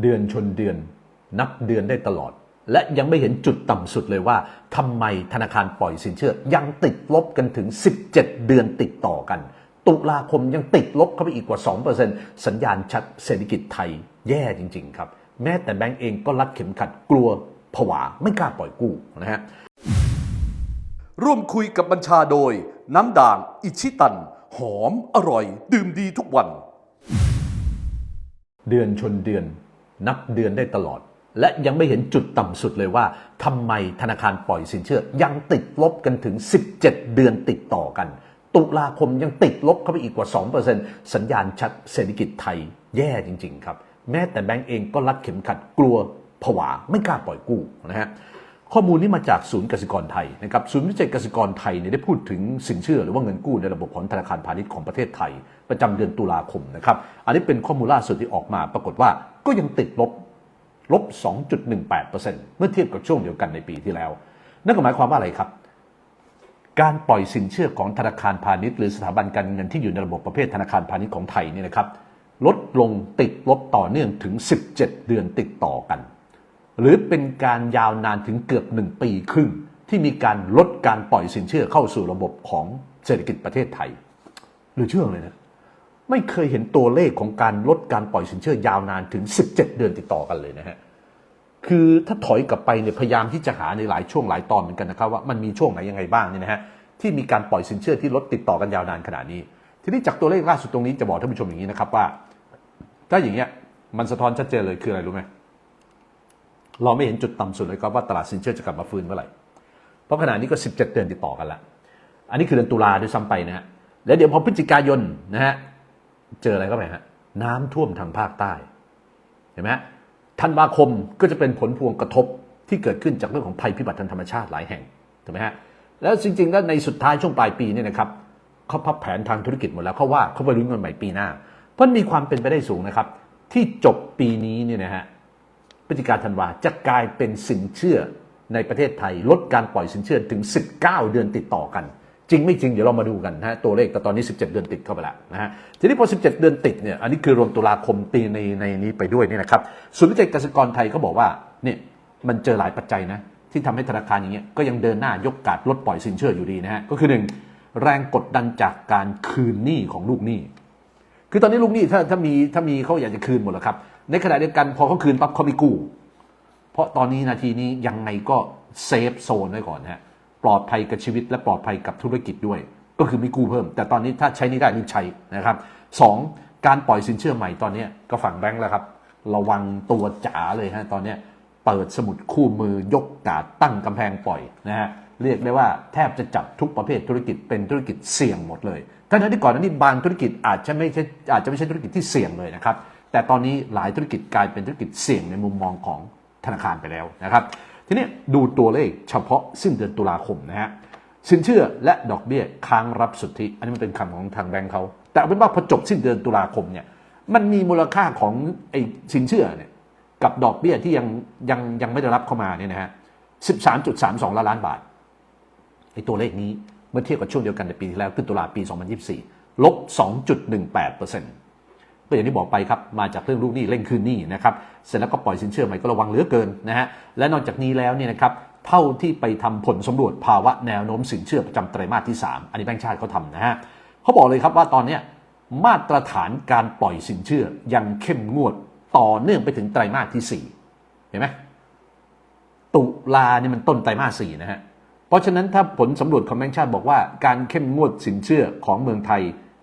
เดือนชนเดือน นับเดือนได้ตลอด และยังไม่เห็นจุดต่ำสุดเลยว่าทำไมธนาคารปล่อยสินเชื่อ ยังติดลบกันถึง 17 เดือนติดต่อกัน ตุลาคมยังติดลบเข้าไปอีกกว่า 2%สัญญาณชัดเศรษฐกิจไทยแย่จริง ๆ ครับ แม้แต่แบงก์เองก็รัดเข็มขัดกลัวผวาไม่กล้าปล่อยกู้นะฮะร่วมคุยกับบัญชาโดย น้ำด่างอิชิตัน หอมอร่อย ดื่มดีทุกวัน เดือนชนเดือน นับเดือนได้ตลอด และยังไม่เห็นจุดต่ำสุดเลยว่าทำไมธนาคารปล่อยสินเชื่อ ยังติดลบกันถึง 17 เดือนติดต่อกัน ตุลาคมยังติดลบเข้าไปอีกกว่า 2%สัญญาณชัดเศรษฐกิจไทยแย่จริง ๆ ครับ แม้แต่แบงก์เองก็รัดเข็มขัดกลัวผวาไม่กล้าปล่อยกู้นะฮะ ข้อมูลนี้มาจากศูนย์กสิกรไทยนะครับศูนย์วิจัยกสิกรไทยเนี่ยได้พูดถึงสินเชื่อหรือว่าเงินกู้ในระบบของธนาคารพาณิชย์ของประเทศไทย ประจำเดือนตุลาคมนะครับอันนี้เป็นข้อมูลล่าสุดที่ออกมา ปรากฏว่าก็ยังติดลบลบ 2.18%เมื่อเทียบกับช่วงเดียวกันในปีที่แล้ว นั่นก็หมายความว่าอะไรครับ การปล่อยสินเชื่อของธนาคารพาณิชย์หรือสถาบันการเงินที่อยู่ในระบบประเภทธนาคารพาณิชย์ของไทยเนี่ยนะครับลดลงติดลบต่อเนื่องถึง 17 เดือนติดต่อกัน หรือเป็นการยาวนานถึงเกือบหนึ่งปีครึ่ง ที่มีการลดการปล่อยสินเชื่อเข้าสู่ระบบของเศรษฐกิจประเทศไทย หรือเชื่อเลยนะ ไม่เคยเห็นตัวเลขของการลดการปล่อยสินเชื่อยาวนานถึง 17 เดือนติดต่อกันเลยนะฮะคือถ้าถอยกลับไปเนี่ยพยายามที่จะหาในหลายช่วงหลายตอนเหมือนกันนะครับว่ามันมีช่วงไหนยังไงบ้างเนี่ยนะฮะที่มีการปล่อยสินเชื่อที่ลดติดต่อกันยาวนานขนาดนี้ ทีนี้จากตัวเลขล่าสุดตรงนี้จะบอกท่านผู้ชมอย่างนี้นะครับว่า ถ้าอย่างเงี้ยมันสะท้อนชัดเจนเลยคืออะไรรู้ไหม เราไม่เห็นจุดต่ำสุดเลยครับว่าตลาดสินเชื่อจะกลับมาฟื้นเมื่อไหร่ เพราะขณะนี้ก็ 17 เดือนติดต่อกันละ อันนี้คือเดือนตุลาด้วยซ้ำไปนะฮะ แล้วเดี๋ยวพอพฤศจิกายนนะฮะ เจออะไรเข้าไปฮะ น้ำท่วมทางภาคใต้ เห็นไหมธันวาคมก็จะเป็นผลพวงกระทบที่เกิดขึ้นจากเรื่องของภัยพิบัติทางธรรมชาติหลายแห่ง ถูกไหมฮะ แล้วจริงๆ แล้วในสุดท้ายช่วงปลายปีเนี่ยนะครับเขาพับแผนทางธุรกิจหมดแล้วเขาว่าเขาไปรุ้นเงินใหม่ปีหน้า เพราะมีความเป็นไปได้สูงนะครับ ที่จบปีนี้เนี่ยนะฮะ พฤศจิกาธันวาจะกลายเป็นสินเชื่อในประเทศไทย ลดการปล่อยสินเชื่อถึง 19 เดือนติดต่อกัน จริงไม่จริงเดี๋ยวเรามาดูกันนะฮะตัวเลขแต่ตอนนี้ 17 เดือนติดเข้าไปแล้วนะฮะทีนี้พอ 17 เดือนติดเนี่ยอันนี้คือรวมตุลาคมปีในในนี้ไปด้วยนี่นะครับศูนย์วิจัยเกษตรกรไทยเขาบอกว่าเนี่ยมันเจอหลายปัจจัยนะที่ทำให้ธนาคารอย่างเงี้ยก็ยังเดินหน้ายกการลดปล่อยสินเชื่ออยู่ดีนะฮะก็คือหนึ่งแรงกดดันจากการคืนหนี้ของลูกหนี้ คือตอนนี้ลูกหนี้ถ้าถ้ามีถ้ามีเขาอยากจะคืนหมดแล้วครับ ในขณะเดียวกันพอเขาคืนปั๊บเขาไม่กู้ เพราะตอนนี้นาทีนี้ยังไงก็เซฟโซนไว้ก่อนฮะปลอดภัยกับชีวิตและปลอดภัยกับธุรกิจด้วย ก็คือไม่กู้เพิ่ม แต่ตอนนี้ถ้าใช้นี่ได้รีบใช้นะครับสองการปล่อยสินเชื่อใหม่ตอนนี้ก็ฝั่งแบงก์แล้วครับ ระวังตัวจ๋าเลยฮะตอนนี้เปิดสมุดคู่มือยกกาดตั้งกำแพงปล่อยนะฮะ เรียกได้ว่าแทบจะจับทุกประเภทธุรกิจเป็นธุรกิจเสี่ยงหมดเลยทั้งนั้นที่ก่อนหน้านี้บางธุรกิจอาจจะไม่ใช่อาจจะไม่ใช่ธุรกิจที่เสี่ยงเลยนะครับ แต่ตอนนี้หลายธุรกิจกลายเป็นธุรกิจเสี่ยงในมุมมองของธนาคารไปแล้วนะครับ ทีนี้ดูตัวเลขเฉพาะสิ้นเดือนตุลาคมนะฮะสินเชื่อและดอกเบี้ยค้างรับสุทธิ อันนี้มันเป็นคำของทางแบงก์เขาแต่เอาเป็นว่าพอจบสิ้นเดือนตุลาคมเนี่ยมันมีมูลค่าของไอ้สินเชื่อเนี่ยกับดอกเบี้ยที่ยังยังยังไม่ได้รับเข้ามาเนี่ยนะฮะ13.32 ล้านล้านบาท ไอ้ตัวเลขนี้เมื่อเทียบกับช่วงเดียวกันในปีที่แล้วคือตุลาปี 2024 ลบ 2.18%ก็อย่างที่บอกไปครับ มาจากเรื่องลูกหนี้เร่งคืนหนี้นะครับ เสร็จแล้วก็ปล่อยสินเชื่อใหม่ก็ระวังเหลือเกินนะฮะ และนอกจากนี้แล้วเนี่ยนะครับ เท่าที่ไปทำผลสำรวจภาวะแนวโน้มสินเชื่อประจำไตรมาสที่ 3 อันนี้แบงค์ชาติเขาทำนะฮะเขาบอกเลยครับว่าตอนนี้มาตรฐานการปล่อยสินเชื่อยังเข้มงวดต่อเนื่องไปถึงไตรมาสที่ 4 เห็นไหมตุลาเนี่ยมันต้นไตรมาสสี่นะฮะ เพราะฉะนั้นถ้าผลสำรวจของแบงก์ชาติบอกว่าการเข้มงวดสินเชื่อของเมืองไทย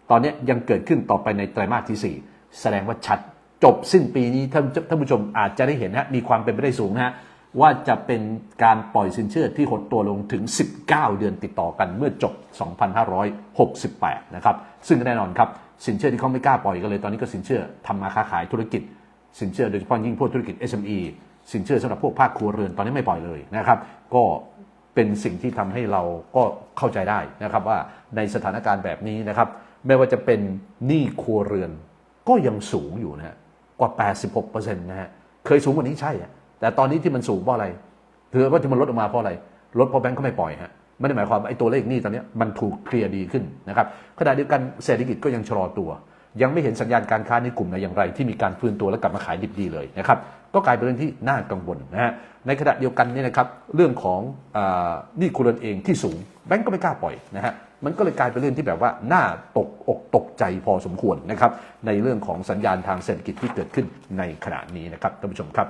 ตอนนี้ยังเกิดขึ้นต่อไปในไตรมาสที่ 4 แสดงว่าชัดจบสิ้นปีนี้ท่านท่านผู้ชมอาจจะได้เห็นนะมีความเป็นไปได้สูงนะฮะว่าจะเป็นการปล่อยสินเชื่อที่หดตัวลงถึง 19 เดือนติดต่อกันเมื่อจบ 2568 นะครับ ซึ่งแน่นอนครับ สินเชื่อที่เขาไม่กล้าปล่อยกันเลย ตอนนี้ก็สินเชื่อทำมาค้าขายธุรกิจ สินเชื่อโดยเฉพาะยิ่งพวกธุรกิจ SME สินเชื่อสำหรับพวกภาคครัวเรือนตอนนี้ไม่ปล่อยเลยนะครับ ก็ เป็นสิ่งที่ทำให้เราก็เข้าใจได้นะครับว่าในสถานการณ์แบบนี้นะครับไม่ว่าจะเป็นหนี้ครัวเรือนก็ยังสูงอยู่นะกว่า 86%นะฮะเคยสูงกว่านี้ใช่ แต่ตอนนี้ที่มันสูงเพราะอะไรคือว่าที่มันลดออกมาเพราะอะไรลดเพราะแบงก์เขาไม่ปล่อยฮะไม่ได้หมายความไอ้ตัวเลขหนี้ตอนนี้มันถูกเคลียร์ดีขึ้นนะครับขณะเดียวกันเศรษฐกิจก็ยังชะลอตัว ยังไม่เห็นสัญญาณการค้าในกลุ่มไหนอย่างไร ที่มีการฟื้นตัวและกลับมาขายดิบดีเลยนะครับก็กลายเป็นเรื่องที่น่ากังวลนะฮะในขณะเดียวกันเนี่ยนะครับเรื่องของอาหนี่ครัวเรือนเองที่สูงแบงก์ก็ไม่กล้าปล่อยนะฮะมันก็เลยกลายเป็นเรื่องที่แบบว่าน่าตกอกตกใจพอสมควรนะครับในเรื่องของสัญญาณทางเศรษฐกิจที่เกิดขึ้นในขณะนี้นะครับท่านผู้ชมครับ